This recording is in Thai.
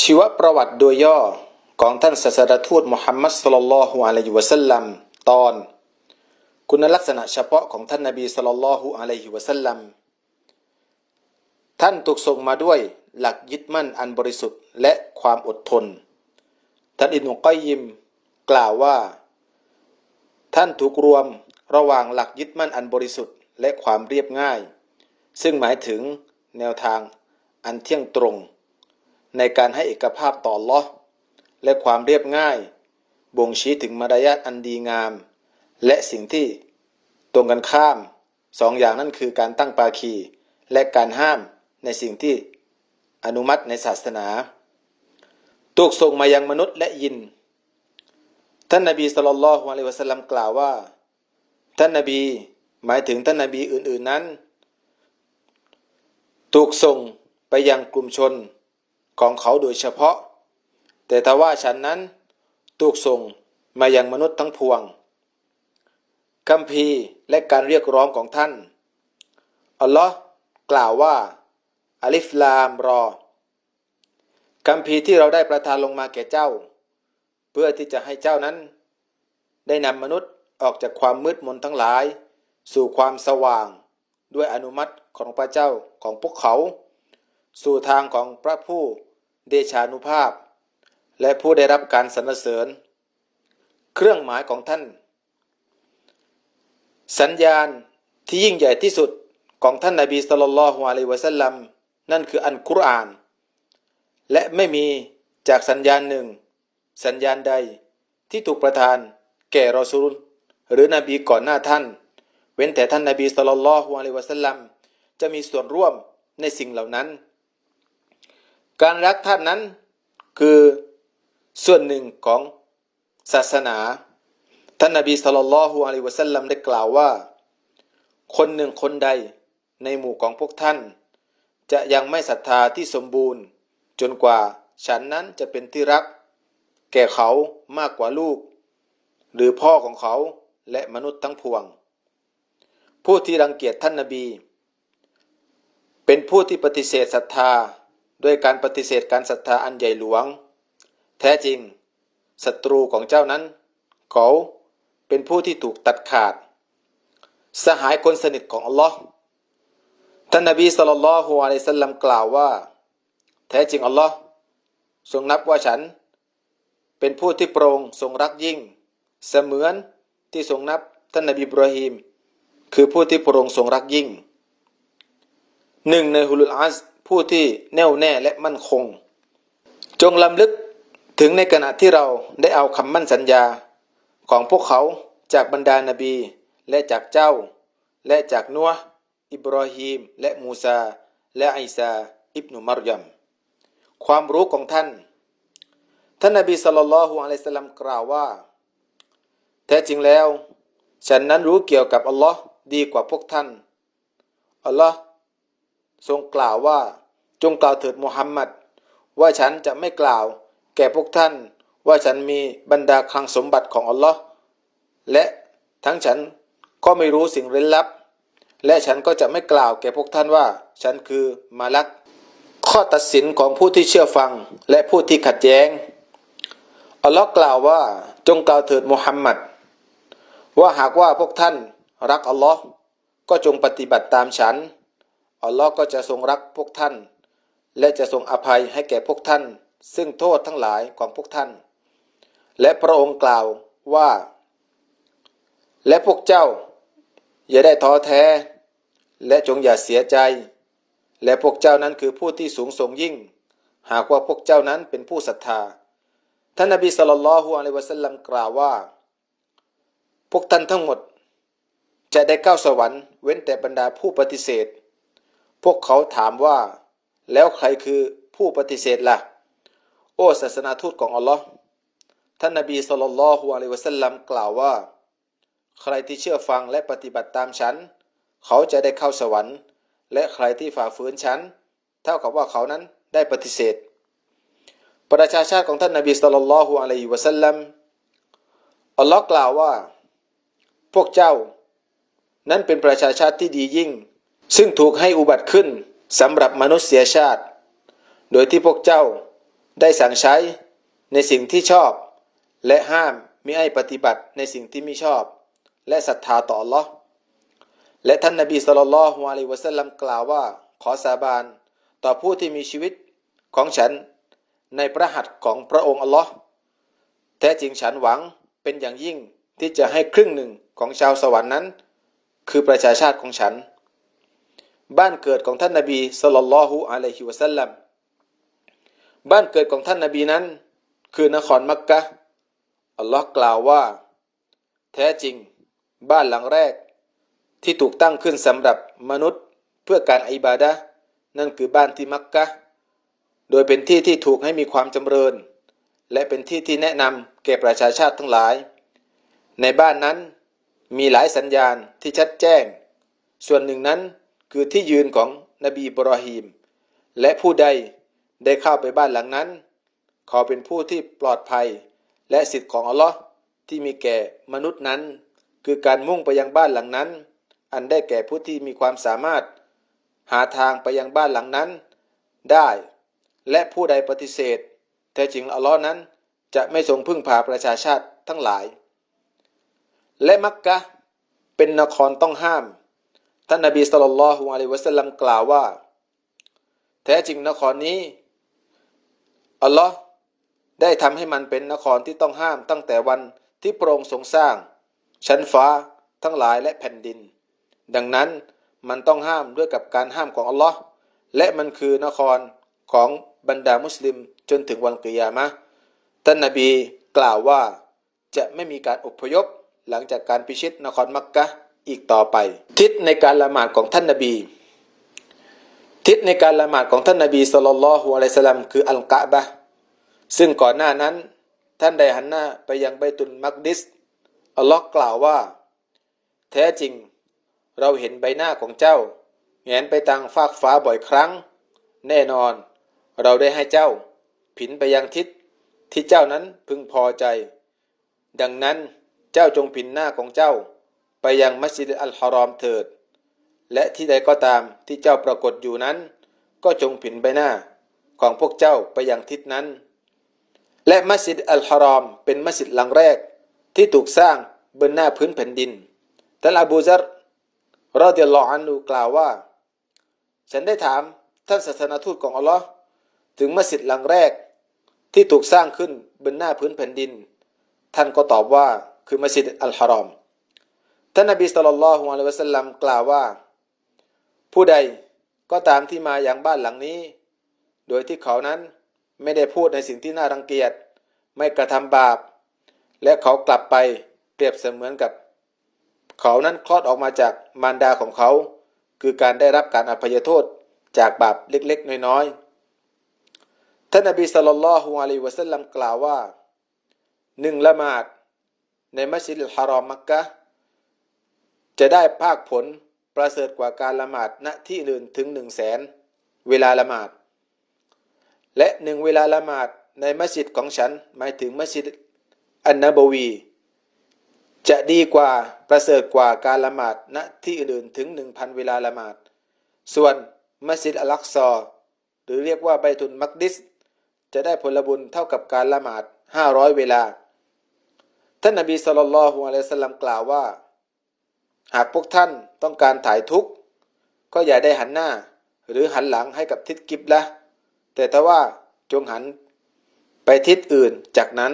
ชีวประวัติโดยย่อของท่านศาสดาทูตมุฮัมมัดสุลลัลฮุอะลัยฮิวะสัลลัมตอน คุณลักษณะเฉพาะของท่านนบีสุลลัลฮุอะลัยฮิวะสัลลัมท่านถูกส่งมาด้วยหลักยึดมั่นอันบริสุทธิ์และความอดทน ท่านอิบนุกัยยิมกล่าวว่า ท่านถูกรวมระหว่างหลักยึดมั่นอันบริสุทธิ์และความเรียบง่าย ซึ่งหมายถึงแนวทางอันเที่ยงตรง ในการให้เอกภาพต่อลอและความเรียบง่าย บ่งชี้ถึงมารยาทอันดีงาม และสิ่งที่ตรงกันข้ามสองอย่างนั้นคือการตั้งปาคี และการห้ามในสิ่งที่อนุมัติในศาสนาถูกส่งมายังมนุษย์และยิน ท่านนบีสุลต่านละฮ์อะลัยวะสัลลัมกล่าวว่า ท่านนบีหมายถึงท่านนบีอื่น ๆนั้น ถูกส่งไปยังกลุ่มชน ของเขาโดยเฉพาะ แต่ถ้าว่าฉันนั้นถูกส่งมายังมนุษย์ทั้งพวงคำพีและการเรียกร้องของท่าน อัลลอฮ์กล่าวว่าอัลิฟลามรอคำพีที่เราได้ประทานลงมาแก่เจ้า เพื่อที่จะให้เจ้านั้น ได้นำมนุษย์ออกจากความมืดมนทั้งหลาย สู่ความสว่าง ด้วยอนุมัติของพระเจ้าของพวกเขา สู่ทางของพระผู้ เดชานุภาพ และผู้ได้รับการสรรเสริญ เครื่องหมายของท่าน สัญญาณที่ยิ่งใหญ่ที่สุดของท่านนาบีสุลต่านลฮ์อะลัยวะสัลลัมนั่นคืออันกุรอาน และไม่มีจากสัญญาณหนึ่ง สัญญาณใดที่ถูกประทาน แก่รอซูล หรือนบีก่อนหน้าท่าน เว้นแต่ท่านนาบีสุลต่านลฮ์อะลัยวะสัลลัมจะมีส่วนร่วมในสิ่งเหล่านั้น การรักท่านนั้นคือส่วนหนึ่งของศาสนา ท่านนบีสุลต่านละฮ์อะลัยวะสัลลัมได้กล่าวว่า คนหนึ่งคนใดในหมู่ของพวกท่าน จะยังไม่ศรัทธาที่สมบูรณ์ จนกว่าฉันนั้นจะเป็นที่รัก แก่เขามากกว่าลูก หรือพ่อของเขาและมนุษย์ทั้งพวง ผู้ที่รังเกียจท่านนบี เป็นผู้ที่ปฏิเสธศรัทธา ด้วยการปฏิเสธการศรัทธาอันใหญ่หลวง แท้จริงศัตรูของเจ้านั้น เขาเป็นผู้ที่ถูกตัดขาด สหายคนสนิทของอัลลอฮ์ท่านนบีสุลต่านละฮ์อะลัยฮิสลัมกล่าวว่า แท้จริงอัลลอฮ์ทรงนับว่าฉัน เป็นผู้ที่โปรงทรงรักยิ่ง เสมือนที่ทรงนับท่านนบีบราฮิมคือผู้ที่โปรงทรงรักยิ่งหนึ่งในฮุลุลอาส ผู้ที่แน่วแน่และมั่นคง จงลำลึกถึงในขณะที่เราได้เอาคำมั่นสัญญาของพวกเขาจากบรรดานาบี และจากเจ้า และจากนัวอิบราฮิมและมูซา และไอิสาอิบนุมารยมความรู้ของท่าน ท่านนบีสุลต่านละฮ์อะลัยสลามกล่าวว่า แท้จริงแล้ว ฉันนั้นรู้เกี่ยวกับอัลลอฮ์ดีกว่าพวกท่าน อัลลอฮ์ทรงกล่าวว่า จงกล่าวเถิดมุฮัมหมัด ว่าฉันจะไม่กล่าว แก่พวกท่าน ว่าฉันมีบรรดาคลังสมบัติของอัลลอฮ์และทั้งฉันก็ไม่รู้สิ่งเร้นลับ และฉันก็จะไม่กล่าวแก่พวกท่านว่า ฉันคือมาลัก ข้อตัดสินของผู้ที่เชื่อฟังและผู้ที่ขัดแย้งอัลลอฮ์กล่าวว่าจงกล่าวเถิดมุฮัมหมัด ว่าหากว่าพวกท่านรักอัลลอฮ์ก็จงปฏิบัติตามฉันอัลลอฮ์ก็จะทรงรักพวกท่าน และจะทรงอภัยให้แก่พวกท่าน ซึ่งโทษทั้งหลายของพวกท่าน และพระองค์กล่าวว่า และพวกเจ้า อย่าได้ท้อแท้ และจงอย่าเสียใจ และพวกเจ้านั้นคือผู้ที่สูงส่งยิ่ง หากว่าพวกเจ้านั้นเป็นผู้ศรัทธา ท่านนบีสุลต่านละฮ์อะลัยวะสัลลัมกล่าวว่า พวกท่านทั้งหมด จะได้เข้าวสวรรค์เว้นแต่บรรดาผู้ปฏิเสธ พวกเขาถามว่า แล้วใครคือผู้ปฏิเสธละ่ะ โอ้ศาสนาทูตของอัลลอฮ์ท่านนบีสุลต่านละฮ์อะลัยวะสัลลัมกล่าวว่า ใครที่เชื่อฟังและปฏิบัติตามฉัน เขาจะได้เข้าสวรรค์ และใครที่ฝ่าฝืนฉัน เท่ากับว่าเขานั้นได้ปฏิเสธ ประชาชาติของท่านนบีสุลต่านละฮ์อะลัยวะสัลลัมอัลลอฮ์กล่าวว่า พวกเจ้า นั้นเป็นประชาชาติที่ดียิ่ง ซึ่งถูกให้อุบัติขึ้น สำหรับมนุษยชาติ โดยที่พวกเจ้าได้สั่งใช้ในสิ่งที่ชอบ และห้ามมิให้ปฏิบัติในสิ่งที่ไม่ชอบ และศรัทธาต่อ Allah และท่านนบีสุลต่านละฮ์อะลัยวะสัลลัมกล่าวว่า ขอสาบานต่อผู้ที่มีชีวิตของฉัน ในพระหัตถ์ของพระองค์อัลลอฮ์แท้จริงฉันหวังเป็นอย่างยิ่งที่จะให้ครึ่งหนึ่งของชาวสวรรค์นั้น คือประชาชาติของฉัน บ้านเกิดของท่านนบีสุลต่านลฮ์อะลัยฮิวะสัลลัมบ้านเกิดของท่านนบีนั้น คือนครมักกะอัลลอฮ์กล่าวว่า แท้จริง บ้านหลังแรก ที่ถูกตั้งขึ้นสำหรับมนุษย์เพื่อการอิบาดะนั่นคือบ้านที่มักกะโดยเป็นที่ที่ถูกให้มีความจำเริญ และเป็นที่ที่แนะนำแก่ประชาชาติทั้งหลาย ในบ้านนั้นมีหลายสัญญาณที่ชัดแจ้ง ส่วนหนึ่งนั้น คือที่ยืนของนบีบราฮิมและผู้ใดได้เข้าไปบ้านหลังนั้น เขาเป็นผู้ที่ปลอดภัย และสิทธิ์ของอัลลอฮ์ที่มีแก่มนุษย์นั้น คือการมุ่งไปยังบ้านหลังนั้น อันได้แก่ผู้ที่มีความสามารถ หาทางไปยังบ้านหลังนั้น ได้ และผู้ใดปฏิเสธแท้จริงอัลลอฮ์นั้น จะไม่ทรงพึ่งพาประชาชาติทั้งหลาย และมักกะเป็นนครต้องห้าม ท่านนบีสุลต่านละฮ์อะลัยวะสัลลัมกล่าวว่า แท้จริงนครนี้อัลลอฮ์ได้ทำให้มันเป็นนครที่ต้องห้ามตั้งแต่วันที่พระองทรงสร้าง ชั้นฟ้าทั้งหลายและแผ่นดิน ดังนั้นมันต้องห้ามด้วยกับการห้ามของอัลลอฮ์และมันคือนครของบรรดามุสลิมจนถึงวันกิยามะท่านนบีกล่าวว่าจะไม่มีการอพยพหลังจากการพิชิตนครมักกะ อีกต่อไป ทิศในการละหมาดของท่านนบี ทิศในการละหมาดของท่านนบีสุลต่านละฮ์อะลัยสลามคืออัลกะบะซึ่งก่อนหน้านั้น ท่านได้หันหน้าไปยังไบตุลมักดิสอัลลอฮ์กล่าวว่า แท้จริงเราเห็นใบหน้าของเจ้าแงนไปทางฟากฟ้าบ่อยครั้ง แน่นอน เราได้ให้เจ้า ผินไปยังทิศที่เจ้านั้นพึงพอใจ ดังนั้นเจ้าจงผินหน้าของเจ้า ไปยังมัสยิดอัลฮารอมเถิด และที่ใดก็ตามที่เจ้าปรากฏอยู่นั้น ก็จงผินใบหน้าของพวกเจ้าไปยังทิศนั้น และมัสยิดอัลฮารอมเป็นมัสยิดหลังแรกที่ถูกสร้างบนหน้าพื้นแผ่นดินท่านอบูซัรรอดิยัลลออันูกล่าวว่า ฉันได้ถามท่านศาสนาทูตของอัลลอฮ์ถึงมัสยิดหลังแรกที่ถูกสร้างขึ้นบนหน้าพื้นแผ่นดิน ท่านก็ตอบว่าคือมัสยิดอัลฮารอม ท่านนบีสุลต่านละฮ์อะลัยวะสัลลัมกล่าวว่า ผู้ใดก็ตามที่มาอย่างบ้านหลังนี้ โดยที่เขานั้นไม่ได้พูดในสิ่งที่น่ารังเกียจ ไม่กระทำบาป และเขากลับไปเปรียบเสมือนกับ เขานั้นคลอดออกมาจากมารดาของเขา คือการได้รับการอภัยโทษจากบาปเล็กๆ น้อยๆ ท่านนบีสุลต่านละฮ์อะลัยวะสัลลัมกล่าวว่าหนึ่งละหมาดในมัสยิดฮารอมมักกะ จะได้ภาคผลประเสริฐกว่าการละหมาดณที่อื่นถึงหนึ่งแสนเวลาละหมาด และหนึ่งเวลาละหมาดในมัสยิดของฉันหมายถึงมัสยิดอันนบวี จะดีกว่าประเสริฐกว่าการละหมาดณที่อื่นถึงหนึ่งพันเวลาละหมาด ส่วนมัสยิดอัลักซอหรือเรียกว่าไบตุนมักดิส จะได้ผลบุญเท่ากับการละหมาดห้าร้อยเวลา ท่านนบีสุลต่านละฮ์อะลัยสลามกล่าวว่า หากพวกท่านต้องการถ่ายทุกข์ ก็อย่าได้หันหน้า หรือหันหลังให้กับทิศกิบละแต่ถ้าว่าจงหันไปทิศอื่นจากนั้น